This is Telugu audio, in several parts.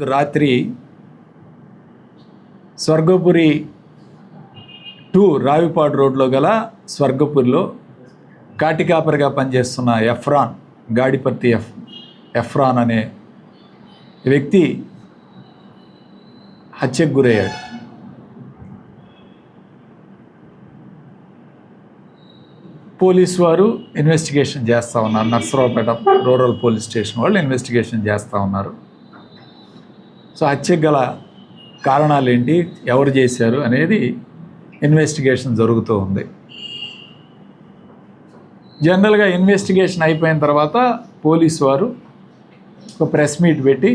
రాత్రి స్వర్గపురి టూ రావిపాడు రోడ్లో గల స్వర్గపురిలో కాటికాపరిగా పనిచేస్తున్న ఎఫ్రాన్ గాడిపర్తి ఎఫ్ ఎఫ్రాన్ అనే వ్యక్తి హత్యకు గురయ్యాడు. పోలీస్ వారు ఇన్వెస్టిగేషన్ చేస్తూ ఉన్నారు. నర్సరావుపేట రూరల్ పోలీస్ స్టేషన్ వాళ్ళు ఇన్వెస్టిగేషన్ చేస్తూ ఉన్నారు. సో హత్యకు గల కారణాలు ఏంటి ఎవరు చేశారు అనేది ఇన్వెస్టిగేషన్ జరుగుతూ ఉంది. జనరల్గా ఇన్వెస్టిగేషన్ అయిపోయిన తర్వాత పోలీస్ వారు ఒక ప్రెస్ మీట్ పెట్టి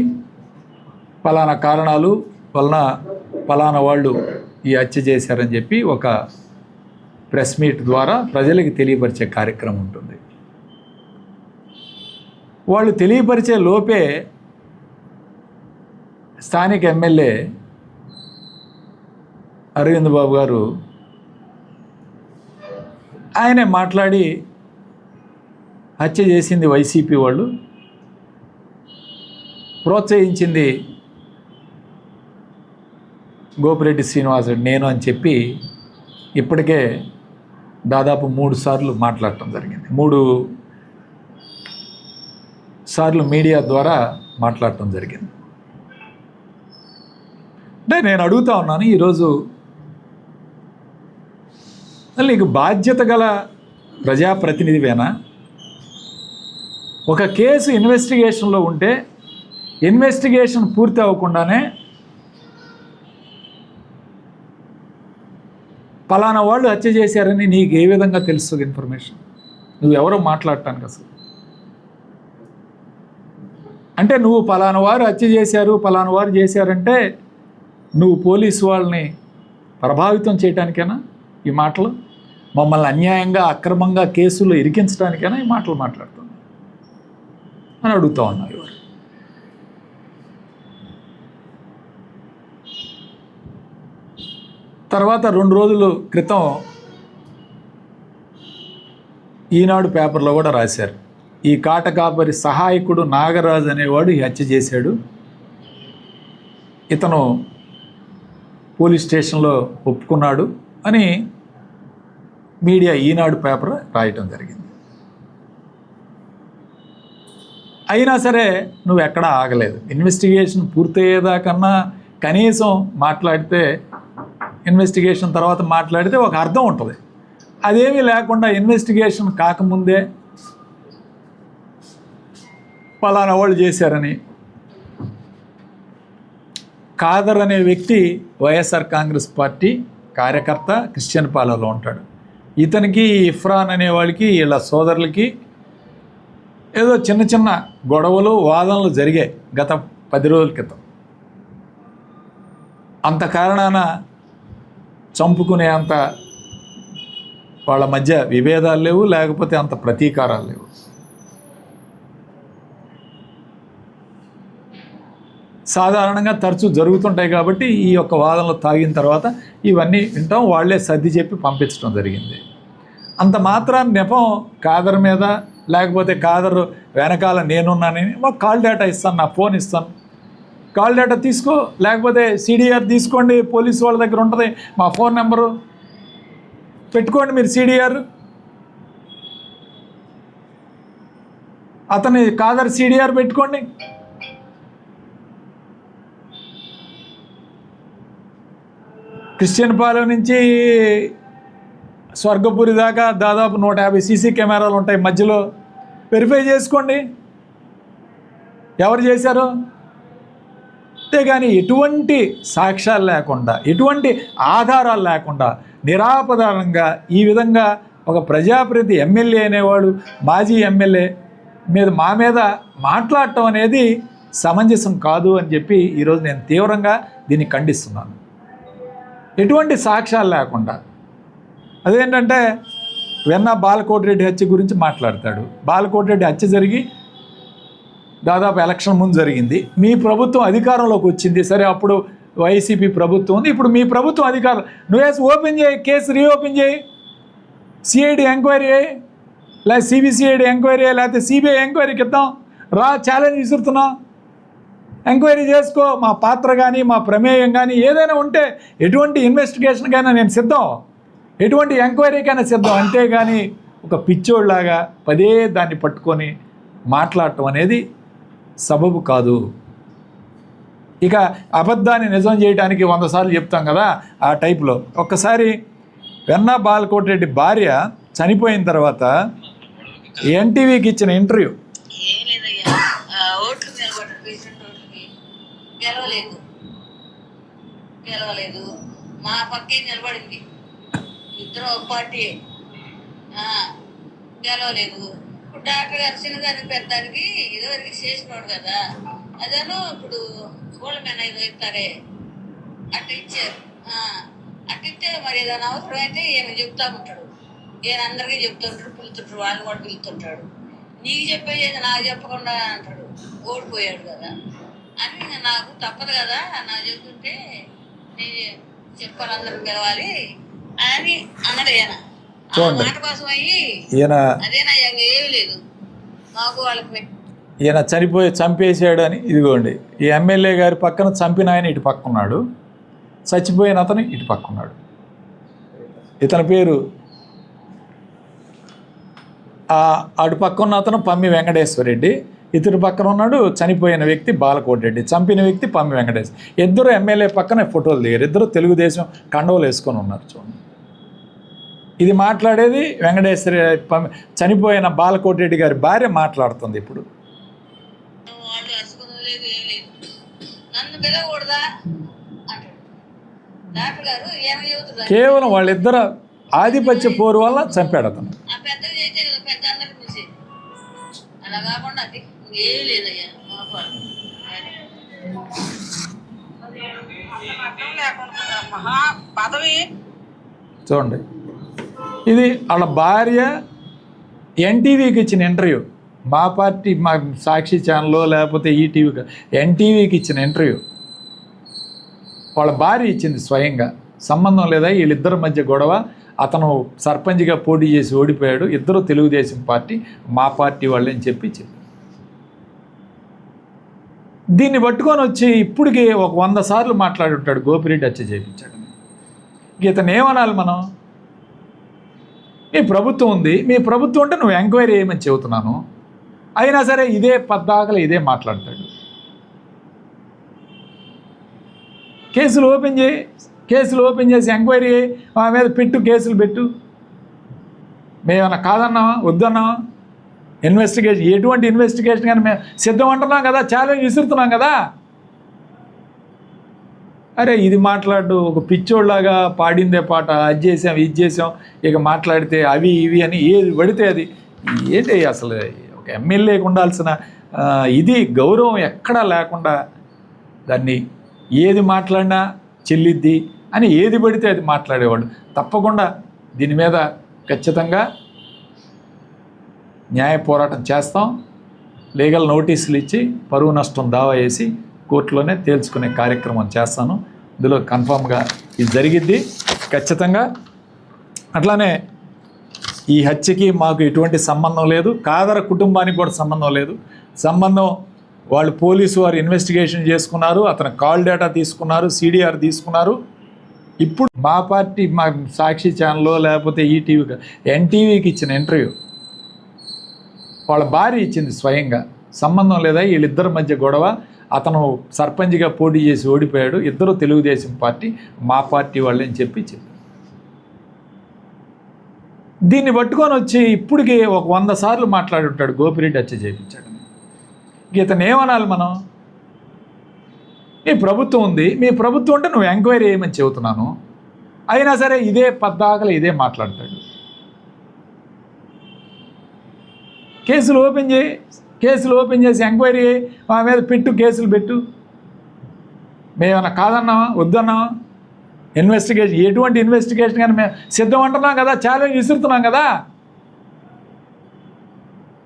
పలానా కారణాలు వలన పలానా వాళ్ళు ఈ హత్య చేశారని చెప్పి ఒక ప్రెస్ మీట్ ద్వారా ప్రజలకు తెలియపరిచే కార్యక్రమం ఉంటుంది. వాళ్ళు తెలియపరిచే లోపే స్థానిక ఎమ్మెల్యే అరవింద్ బాబు గారు ఆయనే మాట్లాడి హత్య చేసింది వైసీపీ వాళ్ళు ప్రోత్సహించింది గోపిరెడ్డి శ్రీనివాసరెడ్డి నేను అని చెప్పి ఇప్పటికే దాదాపు మూడు సార్లు మాట్లాడటం జరిగింది. మూడు సార్లు మీడియా ద్వారా మాట్లాడటం జరిగింది. అంటే నేను అడుగుతా ఉన్నాను ఈరోజు. నీకు బాధ్యత గల ప్రజాప్రతినిధివేనా? ఒక కేసు ఇన్వెస్టిగేషన్లో ఉంటే ఇన్వెస్టిగేషన్ పూర్తి అవ్వకుండానే పలానా వాళ్ళు హత్య చేశారని నీకు ఏ విధంగా తెలుస్తుంది ఇన్ఫర్మేషన్? నువ్వు ఎవరో మాట్లాడటానికి అసలు? అంటే నువ్వు పలానా వారు హత్య చేశారు పలానా వారు చేశారంటే నువ్వు పోలీసు వాళ్ళని ప్రభావితం చేయటానికైనా ఈ మాటలు? మమ్మల్ని అన్యాయంగా అక్రమంగా కేసులు ఇరికించడానికైనా ఈ మాటలు మాట్లాడుతుంది అని అడుగుతా ఉన్నారు ఇవాళ తర్వాత రెండు రోజుల క్రితం ఈనాడు పేపర్లో కూడా రాశారు. ఈ కాటకాపరి సహాయకుడు నాగరాజు అనేవాడు హత్య చేశాడు. ఇతను పోలీస్ స్టేషన్లో ఒప్పుకున్నాడు అని మీడియా ఈనాడు పేపర్ రాయటం జరిగింది. అయినా సరే నువ్వు ఎక్కడా ఆగలేదు. ఇన్వెస్టిగేషన్ పూర్తయ్యేదాకన్నా కనీసం మాట్లాడితే ఇన్వెస్టిగేషన్ తర్వాత మాట్లాడితే ఒక అర్థం ఉంటుంది. అదేమీ లేకుండా ఇన్వెస్టిగేషన్ కాకముందే పలానా వాళ్ళు చేశారని ఖాదర్ అనే వ్యక్తి వైఎస్ఆర్ కాంగ్రెస్ పార్టీ కార్యకర్త క్రిస్టియన్ పాలలో ఉంటాడు. ఇతనికి ఇఫ్రాన్ అనే వాళ్ళకి వీళ్ళ సోదరులకి ఏదో చిన్న చిన్న గొడవలు వాదనలు జరిగాయి గత పది రోజుల క్రితం. అంత కారణాన చంపుకునే అంత వాళ్ళ మధ్య విభేదాలు లేవు లేకపోతే అంత ప్రతీకారాలు లేవు. సాధారణంగా తరచూ జరుగుతుంటాయి కాబట్టి ఈ యొక్క వాదనలు తాగిన తర్వాత ఇవన్నీ వింటాం. వాళ్ళే సర్ది చెప్పి పంపించడం జరిగింది. అంత మాత్రం నెపం కాదర్ మీద లేకపోతే కాదర్ వెనకాల నేనున్నానని మాకు కాల్ డేటా ఇస్తాను నా ఫోన్ ఇస్తాను. కాల్ డేటా తీసుకో లేకపోతే సిడిఆర్ తీసుకోండి పోలీసు వాళ్ళ దగ్గర ఉంటుంది మా ఫోన్ నెంబరు పెట్టుకోండి మీరు సిడిఆర్. అతని కాదర్ సిడిఆర్ పెట్టుకోండి. క్రిస్టియన్ పాలెం నుంచి స్వర్గపురి దాకా దాదాపు నూట యాభై సీసీ కెమెరాలు ఉంటాయి. మధ్యలో వెరిఫై చేసుకోండి. ఎవరు చేశారు? అంతేగాని ఎటువంటి సాక్ష్యాలు లేకుండా ఎటువంటి ఆధారాలు లేకుండా నిరాపదారంగా ఈ విధంగా ఒక ప్రజాప్రతి ఎమ్మెల్యే అనేవాడు మాజీ ఎమ్మెల్యే మీద మా మీద మాట్లాడటం అనేది సమంజసం కాదు అని చెప్పి ఈరోజు నేను తీవ్రంగా దీన్ని ఖండిస్తున్నాను. ఎటువంటి సాక్ష్యాలు లేకుండా. అదేంటంటే వెన్న బాలకోటిరెడ్డి హత్య గురించి మాట్లాడతాడు. బాలకోటిరెడ్డి హత్య జరిగి దాదాపు ఎలక్షన్ ముందు జరిగింది. మీ ప్రభుత్వం అధికారంలోకి వచ్చింది. సరే అప్పుడు వైసీపీ ప్రభుత్వం ఉంది. ఇప్పుడు మీ ప్రభుత్వం అధికారం నువ్వేసి ఓపెన్ చేయి కేసు రీఓపెన్ చేయి. సిఐడి ఎంక్వైరీ అయ్యి లేదా సిబిసిఐడి ఎంక్వైరీ లేకపోతే సిబిఐ ఎంక్వైరీకి ఇద్దాం. రా ఛాలెంజ్ విసురుతున్నాం. ఎంక్వైరీ చేసుకో మా పాత్ర కానీ మా ప్రమేయం కానీ ఏదైనా ఉంటే ఎటువంటి ఇన్వెస్టిగేషన్కైనా నేను సిద్ధం. ఎటువంటి ఎంక్వైరీకైనా సిద్ధం. అంతేగాని ఒక పిచ్చోళ్ళలాగా పదే దాన్ని పట్టుకొని మాట్లాడటం అనేది సబబు కాదు. ఇక అబద్ధాన్ని నిజం చేయడానికి వంద సార్లు చెప్తాం కదా ఆ టైప్లో. ఒక్కసారి వెన్నా బాలకోటిరెడ్డి భార్య చనిపోయిన తర్వాత ఎన్టీవీకి ఇచ్చిన ఇంటర్వ్యూ ఏం లేదయ్యా ఆ ఓట్లు నిలబడ్డ పేషెంట్ ఓట్లకి గెలవలేదు. గెలవలేదు. మా పక్కే నిలబడింది. ఇద్దరు ఒక పార్టీ. ఆ, గెలవలేదు. ఇప్పుడు డాక్టర్ గారు చిన్నగారి పెద్దానికి ఇదివరకు చేసినాడు కదా. అదేను ఇప్పుడు గోల్డ్ మెన్ ఐదు ఇస్తారే. అట్ట ఇచ్చారు. ఆ, అట్ట ఇస్తే మరి ఏదైనా అవసరం అయితే ఈయన చెప్తా ఉంటాడు. ఈయన అందరికీ చెప్తుంటాడు పిలుతుంటాడు వాళ్ళు కూడా పిలుతుంటాడు. నీకు చెప్పేది నాకు చెప్పకుండా అంటాడు. ఓడిపోయాడు కదా. అని నాకు తప్పదు కదా. నాకు చెప్తుంటే నేను చెప్పాలి అందరికి పిలవాలి అని అన్నాడు ఈయన చూడండి. మాట కోసం అయ్యి ఈయన అదేనా ఇంకా ఏమీ లేదు. మాకు వాళ్ళకి ఈయన చనిపోయి చంపేసాడు అని ఇదిగోండి. ఈ ఎమ్మెల్యే గారి పక్కన చంపిన ఆయన ఇటు పక్క ఉన్నాడు చచ్చిపోయిన అతను ఇటు పక్క ఉన్నాడు ఇతని పేరు ఆ అటు పక్క ఉన్న అతను పమ్మి వెంకటేశ్వరరెడ్డి ఇతడు పక్కన ఉన్నాడు చనిపోయిన వ్యక్తి బాలకోటిరెడ్డి చంపిన వ్యక్తి పమ్మి వెంకటేష్. ఇద్దరు ఎమ్మెల్యే పక్కన ఫోటోలు దిగారు. ఇద్దరు తెలుగుదేశం కండవలు వేసుకొని ఉన్నారు చూడండి. ఇది మాట్లాడేది వెంకటేశ్వర పమ్మి చనిపోయిన బాలకోటిరెడ్డి గారి భార్య మాట్లాడుతుంది ఇప్పుడు. కేవలం వాళ్ళిద్దరు ఆధిపత్య పోరు వల్ల చంపాడు అతను. అలా కాకుండా లేదయ్యా చూడండి. ఇది వాళ్ళ భార్య ఎన్టీవీకి ఇచ్చిన ఇంటర్వ్యూ. మా పార్టీ మా సాక్షి ఛానల్లో లేకపోతే ఈటీవీ ఎన్టీవీకి ఇచ్చిన ఇంటర్వ్యూ. వాళ్ళ భార్య ఇచ్చింది స్వయంగా. సంబంధం లేదా? వీళ్ళిద్దరి మధ్య గొడవ. అతను సర్పంచ్గా పోటీ చేసి ఓడిపోయాడు. ఇద్దరు తెలుగుదేశం పార్టీ మా పార్టీ వాళ్ళని చెప్పి చెప్పి దీన్ని పట్టుకొని వచ్చి ఇప్పటికి ఒక వంద సార్లు మాట్లాడి ఉంటాడు గోపిరెడ్డి హత్య చేయించాడు ఇతను ఏమనాలి మనం? మీ ప్రభుత్వం ఉంది మీ ప్రభుత్వం ఉంటే నువ్వు ఎంక్వైరీ చేయమని చెబుతున్నాను. అయినా సరే ఇదే పద్దాకలు ఇదే మాట్లాడతాడు. కేసులు ఓపెన్ చేయి కేసులు ఓపెన్ చేసి ఎంక్వైరీ మా మీద పెట్టు కేసులు పెట్టు. మేమన్నా కాదన్నావా? వద్దన్నావా? ఇన్వెస్టిగేషన్ ఎటువంటి ఇన్వెస్టిగేషన్ కానీ మేము సిద్ధం అంటున్నాం కదా ఛాలెంజ్ విసురుతున్నాం కదా. అరే ఇది మాట్లాడు ఒక పిచ్చోళ్ళలాగా పాడిందే పాట అది చేసాం ఇది చేసాం ఇక మాట్లాడితే అవి ఇవి అని ఏది పడితే అది. ఏంటి అసలు ఒక ఎమ్మెల్యేకి ఉండాల్సిన ఇది గౌరవం ఎక్కడా లేకుండా దాన్ని ఏది మాట్లాడినా చెల్లిద్ది అని ఏది పడితే అది మాట్లాడేవాడు. తప్పకుండా దీని మీద ఖచ్చితంగా న్యాయ పోరాటం చేస్తాం. లీగల్ నోటీసులు ఇచ్చి పరువు నష్టం దావా వేసి కోర్టులోనే తేల్చుకునే కార్యక్రమం చేస్తాను. ఇందులో కన్ఫామ్గా ఇది జరిగిద్ది. ఖచ్చితంగా. అట్లానే ఈ హత్యకి మాకు ఎటువంటి సంబంధం లేదు. కాదర కుటుంబానికి కూడా సంబంధం లేదు. సంబంధం వాళ్ళు పోలీసు వారు ఇన్వెస్టిగేషన్ చేసుకున్నారు. అతను కాల్ డేటా తీసుకున్నారు. సిడిఆర్ తీసుకున్నారు. ఇప్పుడు మా పార్టీ మా సాక్షి ఛానల్లో లేకపోతే ఈటీవీ ఎన్టీవీకి ఇచ్చిన ఇంటర్వ్యూ వాళ్ళ భార్య ఇచ్చింది స్వయంగా. సంబంధం లేదా? వీళ్ళిద్దరి మధ్య గొడవ. అతను సర్పంచ్గా పోటీ చేసి ఓడిపోయాడు. ఇద్దరు తెలుగుదేశం పార్టీ మా పార్టీ వాళ్ళని చెప్పి దీన్ని పట్టుకొని వచ్చి ఇప్పటికి ఒక వంద సార్లు మాట్లాడుంటాడు గోపిరెడ్డి హత్య చేయించాడు. ఇతను ఏమనాలి మనం? మీ ప్రభుత్వం ఉంది. మీ ప్రభుత్వం ఉంటే నువ్వు ఎంక్వైరీ చేయమని చెబుతున్నాను. అయినా సరే ఇదే పద్దాకలు ఇదే మాట్లాడతాడు. కేసులు ఓపెన్ చేయి. కేసులు ఓపెన్ చేసి ఎంక్వైరీ చేయి. మా మీద పెట్టు కేసులు పెట్టు. మేమన్నా కాదన్నావా వద్దన్నావా ఇన్వెస్టిగేషన్ ఎటువంటి ఇన్వెస్టిగేషన్ కానీ మేము సిద్ధం అంటున్నాం కదా ఛాలెంజ్ విసురుతున్నాం కదా?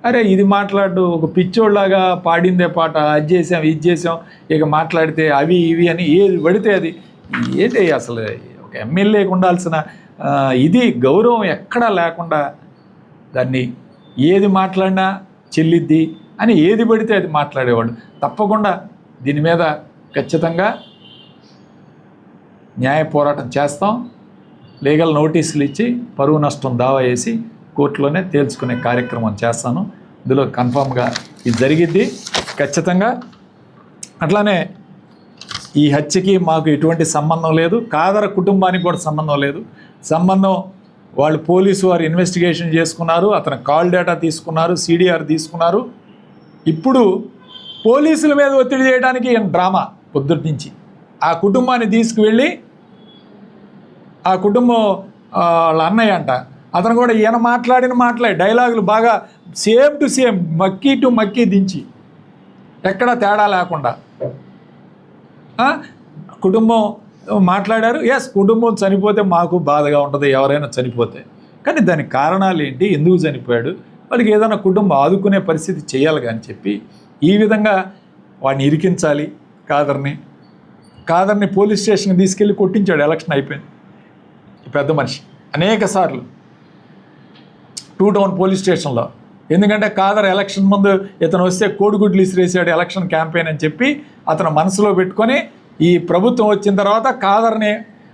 అరే ఇది మాట్లాడు ఒక పిచ్చోళ్ళలాగా పాడిందే పాట అది చేసాం ఇది చేసాం. ఇక మాట్లాడితే అవి ఇవి అని ఏది పడితే అది. ఏంటి అసలు ఒక ఎమ్మెల్యేకి ఉండాల్సిన ఇది గౌరవం ఎక్కడా లేకుండా దాన్ని ఏది మాట్లాడినా చెల్లిద్ది అని ఏది పడితే అది మాట్లాడేవాడు. తప్పకుండా దీని మీద ఖచ్చితంగా న్యాయ పోరాటం చేస్తాం. లీగల్ నోటీసులు ఇచ్చి పరువు నష్టం దావా వేసి కోర్టులోనే తేల్చుకునే కార్యక్రమం చేస్తాను. ఇందులో కన్ఫామ్గా ఇది జరిగిద్ది. ఖచ్చితంగా అట్లానే ఈ హత్యకి మాకు ఎటువంటి సంబంధం లేదు. కాదర కుటుంబానికి కూడా సంబంధం లేదు. సంబంధం వాళ్ళు పోలీసు వారు ఇన్వెస్టిగేషన్ చేసుకున్నారు అతను కాల్ డేటా తీసుకున్నారు సిడిఆర్ తీసుకున్నారు. ఇప్పుడు పోలీసుల మీద ఒత్తిడి చేయడానికి ఈయన డ్రామా పొద్దుటి నుంచి ఆ కుటుంబాన్ని తీసుకువెళ్ళి ఆ కుటుంబం వాళ్ళ అన్నయ్య అంట అతను కూడా ఈయన మాట్లాడిన మాట్లాడి డైలాగులు బాగా సేమ్ టు సేమ్ మక్కీ టు మక్కీ దించి. ఎక్కడా తేడా లేకుండా. కుటుంబం మాట్లాడారు. ఎస్ కుటుంబం చనిపోతే మాకు బాధగా ఉంటుంది ఎవరైనా చనిపోతే. కానీ దానికి కారణాలు ఏంటి? ఎందుకు చనిపోయాడు? వాళ్ళకి ఏదైనా కుటుంబం ఆదుకునే పరిస్థితి చేయాలి కానీ చెప్పి ఈ విధంగా వాడిని ఇరికించాలి కాదర్ని. కాదర్ని పోలీస్ స్టేషన్కి తీసుకెళ్ళి కొట్టించాడు. ఎలక్షన్ అయిపోయింది. పెద్ద మనిషి. అనేక సార్లు. టూ టౌన్ పోలీస్ స్టేషన్లో. ఎందుకంటే కాదర్ ఎలక్షన్ ముందు ఇతను వస్తే కోడిగుడ్లు ఇసిరేసాడు ఎలక్షన్ క్యాంపెయిన్ అని చెప్పి అతను మనసులో పెట్టుకొని ఈ ప్రభుత్వం వచ్చిన తర్వాత కాదర్ని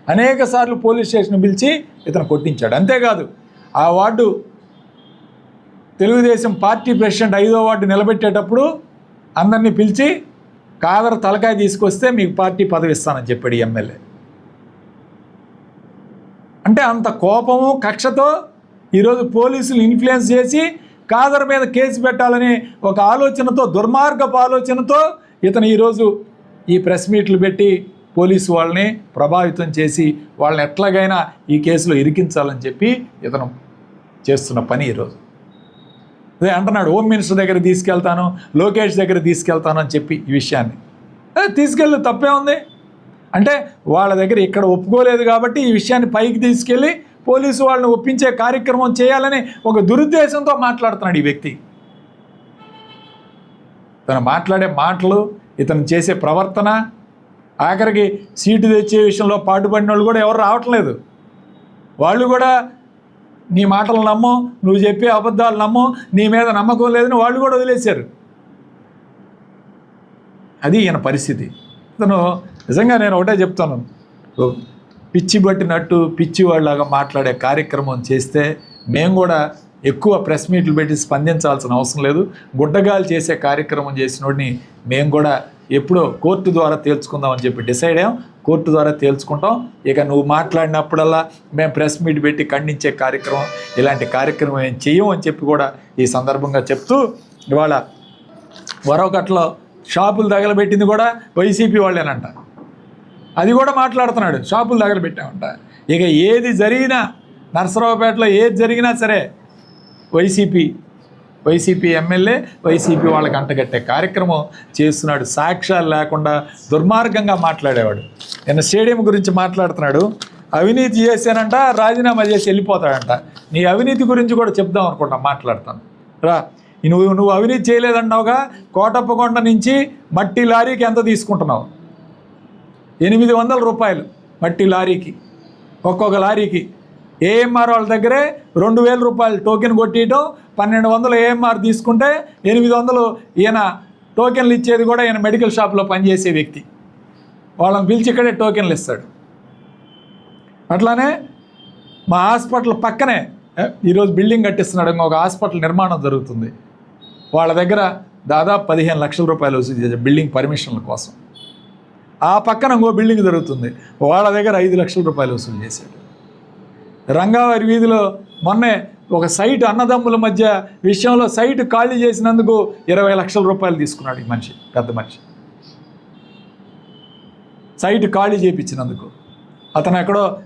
అనేక సార్లు పోలీస్ స్టేషన్ పిలిచి ఇతను కొట్టించాడు. అంతేకాదు ఆ వార్డు తెలుగుదేశం పార్టీ ప్రెసిడెంట్ ఐదో వార్డు నిలబెట్టేటప్పుడు అందరినీ పిలిచి కాదర్ తలకాయ తీసుకొస్తే మీకు పార్టీ పదవి ఇస్తానని చెప్పాడు ఎమ్మెల్యే. అంటే అంత కోపము కక్షతో ఈరోజు పోలీసులు ఇన్ఫ్లుయెన్స్ చేసి కాదర్ మీద కేసు పెట్టాలని ఒక ఆలోచనతో దుర్మార్గపు ఆలోచనతో ఇతను ఈరోజు ఈ ప్రెస్ మీట్లు పెట్టి పోలీసు వాళ్ళని ప్రభావితం చేసి వాళ్ళని ఎట్లాగైనా ఈ కేసులో ఇరికించాలని చెప్పి ఇతను చేస్తున్న పని ఈరోజు. అదే అంటున్నాడు హోమ్ మినిస్టర్ దగ్గర తీసుకెళ్తాను లోకేష్ దగ్గర తీసుకెళ్తాను అని చెప్పి ఈ విషయాన్ని. ఏ, తీసుకెళ్ళు తప్పే ఉంది. అంటే వాళ్ళ దగ్గర ఇక్కడ ఒప్పుకోలేదు కాబట్టి ఈ విషయాన్ని పైకి తీసుకెళ్ళి పోలీసు వాళ్ళని ఒప్పించే కార్యక్రమం చేయాలని ఒక దురుద్దేశంతో మాట్లాడుతున్నాడు ఈ వ్యక్తి. తను మాట్లాడే మాటలు ఇతను చేసే ప్రవర్తన ఆఖరికి సీటు తెచ్చే విషయంలో పాటుపడిన వాళ్ళు కూడా ఎవరు రావట్లేదు వాళ్ళు కూడా నీ మాటలు నమ్ము నువ్వు చెప్పే అబద్ధాలు నమ్ము నీ మీద నమ్మకం లేదని వాళ్ళు కూడా వదిలేశారు. అది ఈయన పరిస్థితి. ఇతను నిజంగా నేను ఒకటే చెప్తాను. పిచ్చి పట్టినట్టు పిచ్చి వాళ్ళలాగా మాట్లాడే కార్యక్రమం చేస్తే మేము కూడా ఎక్కువ ప్రెస్ మీట్లు పెట్టి స్పందించాల్సిన అవసరం లేదు. గుడ్డగాలు చేసే కార్యక్రమం చేసినోడిని మేము కూడా ఎప్పుడో కోర్టు ద్వారా తేల్చుకుందామని చెప్పి డిసైడ్ అయ్యాం. కోర్టు ద్వారా తేల్చుకుంటాం. ఇక నువ్వు మాట్లాడినప్పుడల్లా మేము ప్రెస్ మీట్ పెట్టి ఖండించే కార్యక్రమం ఇలాంటి కార్యక్రమం ఏం చెయ్యం అని చెప్పి కూడా ఈ సందర్భంగా చెప్తూ ఇవాళ వరవకట్లో షాపులు తగలబెట్టింది కూడా వైసీపీ వాళ్ళేనంట. అది కూడా మాట్లాడుతున్నాడు. షాపులు తగలబెట్టామంట. ఇక ఏది జరిగినా నర్సరావుపేటలో ఏది జరిగినా సరే వైసీపీ వైసీపీ ఎమ్మెల్యే వైసీపీ వాళ్ళకి అంటగట్టే కార్యక్రమం చేస్తున్నాడు. సాక్ష్యాలు లేకుండా దుర్మార్గంగా మాట్లాడేవాడు. నిన్న స్టేడియం గురించి మాట్లాడుతున్నాడు. అవినీతి చేశానంట రాజీనామా చేసి వెళ్ళిపోతాడంట. నీ అవినీతి గురించి కూడా చెప్దాం అనుకుంటా మాట్లాడతాను. రా నువ్వు నువ్వు అవినీతి చేయలేదన్నావుగా కోటప్పకొండ నుంచి మట్టి లారీకి ఎంత తీసుకుంటున్నావు? ఎనిమిది వందల రూపాయలు మట్టి లారీకి ఒక్కొక్క లారీకి. ఏఎంఆర్ వాళ్ళ దగ్గరే రెండు వేల రూపాయలు టోకెన్ కొట్టియటం పన్నెండు వందలు ఏఎంఆర్ తీసుకుంటే ఎనిమిది వందలు ఈయన టోకెన్లు ఇచ్చేది కూడా ఈయన మెడికల్ షాప్లో పనిచేసే వ్యక్తి. వాళ్ళని పిలిచి ఇక్కడే టోకెన్లు ఇస్తాడు. అట్లానే మా హాస్పిటల్ పక్కనే ఈరోజు బిల్డింగ్ కట్టిస్తున్నాడు. ఇంకొక హాస్పిటల్ నిర్మాణం జరుగుతుంది. వాళ్ళ దగ్గర దాదాపు పదిహేను లక్షల రూపాయలు వసూలు చేశారు బిల్డింగ్ పర్మిషన్ల కోసం. ఆ పక్కన ఇంకో బిల్డింగ్ జరుగుతుంది. వాళ్ళ దగ్గర ఐదు లక్షల రూపాయలు వసూలు చేశాడు. రంగావారి వీధిలో మొన్నే ఒక సైట్ అన్నదమ్ముల మధ్య విషయంలో సైట్ ఖాళీ చేసినందుకు ఇరవై లక్షల రూపాయలు తీసుకున్నాడు ఈ మనిషి పెద్ద మనిషి. సైట్ ఖాళీ చేయించినందుకు అతను ఎక్కడో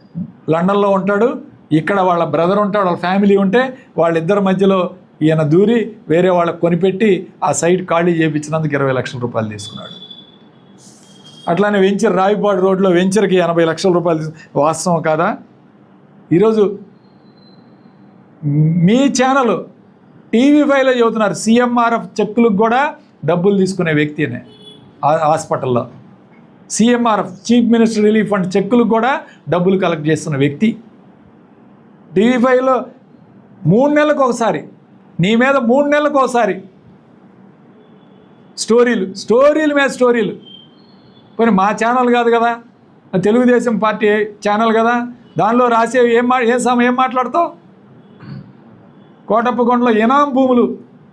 లండన్లో ఉంటాడు ఇక్కడ వాళ్ళ బ్రదర్ ఉంటాడు వాళ్ళ ఫ్యామిలీ ఉంటే వాళ్ళిద్దరి మధ్యలో ఈయన దూరి వేరే వాళ్ళకి కొనిపెట్టి ఆ సైట్ ఖాళీ చేయించినందుకు ఇరవై లక్షల రూపాయలు తీసుకున్నాడు. అట్లానే వెంచర్ రావిపాడు రోడ్లో వెంచర్కి ఎనభై లక్షల రూపాయలు వాస్తవం కాదా? ఈరోజు మీ ఛానల్ టీవీ ఫైవ్లో చెబుతున్నారు సీఎంఆర్ఎఫ్ చెక్కులకు కూడా డబ్బులు తీసుకునే వ్యక్తినే హాస్పిటల్లో. CMRF chief minister relief fund చెక్కులకు కూడా డబ్బులు కలెక్ట్ చేస్తున్న వ్యక్తి. టీవీ ఫైవ్లో మూడు నెలలకు ఒకసారి నీ మీద మూడు నెలలకు ఒకసారి స్టోరీలు స్టోరీలు మీద స్టోరీలు. పోనీ మా ఛానల్ కాదు కదా తెలుగుదేశం పార్టీ ఛానల్ కదా దానిలో రాసేవి ఏం మా ఏం సమ ఏం మాట్లాడతావు? కోటప్పకొండలో ఇనాం భూములు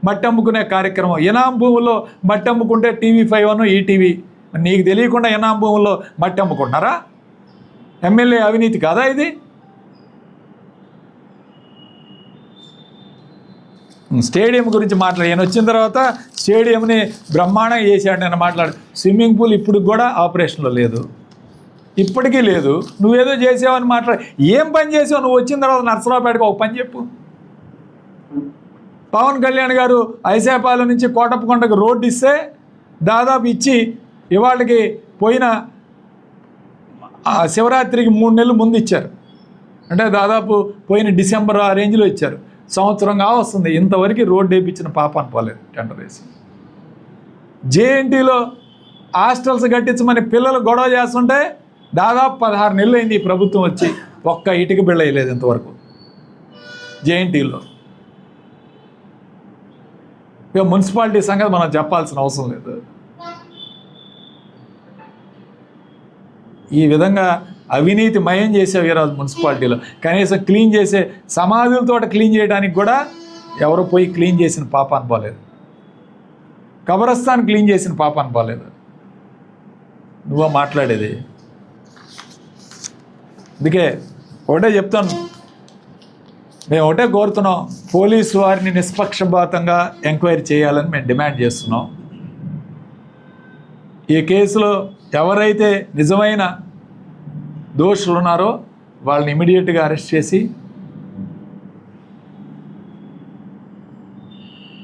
మట్టి అమ్ముకునే కార్యక్రమం. ఇనాం భూముల్లో మట్టి అమ్ముకుంటే టీవీ ఫైవ్ అను ఈటీవీ నీకు తెలియకుండా ఇనాం భూముల్లో మట్టి అమ్ముకుంటున్నారా ఎమ్మెల్యే అవినీతి కాదా ఇది? స్టేడియం గురించి మాట్లాడి. ఈయన వచ్చిన తర్వాత స్టేడియంని బ్రహ్మాండంగా చేశాడు. నేను మాట్లాడు. స్విమ్మింగ్ పూల్ ఇప్పుడు కూడా ఆపరేషన్లో లేదు. ఇప్పటికీ లేదు. నువ్వేదో చేసావని మాట్లాడు ఏం పని చేసావు? నువ్వు వచ్చిన తర్వాత నర్సరావుపేటకు ఒక పని చెప్పు. పవన్ కళ్యాణ్ గారు ఐశాపాలెం నుంచి కోటప్పకొండకు రోడ్డు ఇస్తే దాదాపు ఇచ్చి ఇవాళకి పోయిన ఆ శివరాత్రికి మూడు నెలలు ముందు ఇచ్చారు. అంటే దాదాపు పోయిన డిసెంబర్ ఆ రేంజ్లో ఇచ్చారు. సంవత్సరంగా వస్తుంది. ఇంతవరకు రోడ్డు వేయించిన పాప అనుకోలేదు టెండర్ వేసి. జేఎన్టీలో హాస్టల్స్ కట్టించమని పిల్లలు గొడవ చేస్తుంటే దాదాపు పదహారు నెలలు అయింది ఈ ప్రభుత్వం వచ్చి ఒక్క ఇటుక బిళ్ళ వేయలేదు ఇంతవరకు. జేఎన్టీలో. ఇక మున్సిపాలిటీ సంగతి మనం చెప్పాల్సిన అవసరం లేదు. ఈ విధంగా అవినీతి మయం చేసే ఈరోజు మున్సిపాలిటీలో. కనీసం క్లీన్ చేసే సమాధులతో క్లీన్ చేయడానికి కూడా ఎవరు పోయి క్లీన్ చేసిన పాప అనుకోలేదు కబరస్థాన్ క్లీన్ చేసిన పాప అనుకోలేదు నువ్వో మాట్లాడేది. అందుకే ఒకటే చెప్తాను. మేము ఒకటే కోరుతున్నాం. పోలీసు వారిని నిష్పక్షపాతంగా ఎంక్వైరీ చేయాలని మేము డిమాండ్ చేస్తున్నాం. ఈ కేసులో ఎవరైతే నిజమైన దోషులు ఉన్నారో వాళ్ళని ఇమీడియట్గా అరెస్ట్ చేసి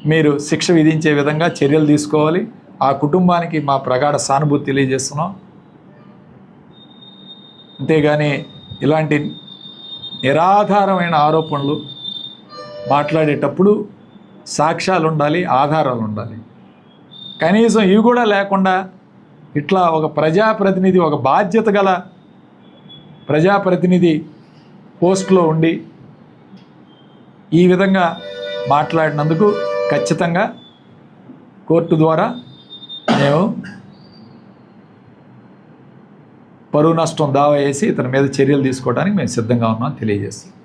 మీరు శిక్ష విధించే విధంగా చర్యలు తీసుకోవాలి. ఆ కుటుంబానికి మా ప్రగాఢ సానుభూతి తెలియజేస్తున్నాం. అంతేగాని ఇలాంటి నిరాధారమైన ఆరోపణలు మాట్లాడేటప్పుడు సాక్ష్యాలు ఉండాలి ఆధారాలు ఉండాలి కనీసం ఇవి కూడా లేకుండా ఇట్లా ఒక ప్రజాప్రతినిధి ఒక బాధ్యత గల ప్రజాప్రతినిధి పోస్ట్లో ఉండి ఈ విధంగా మాట్లాడినందుకు ఖచ్చితంగా కోర్టు ద్వారా మేము పరువు నష్టం దావా వేసి ఇతని మీద చర్యలు తీసుకోవడానికి మేము సిద్ధంగా ఉన్నాం తెలియజేస్తాం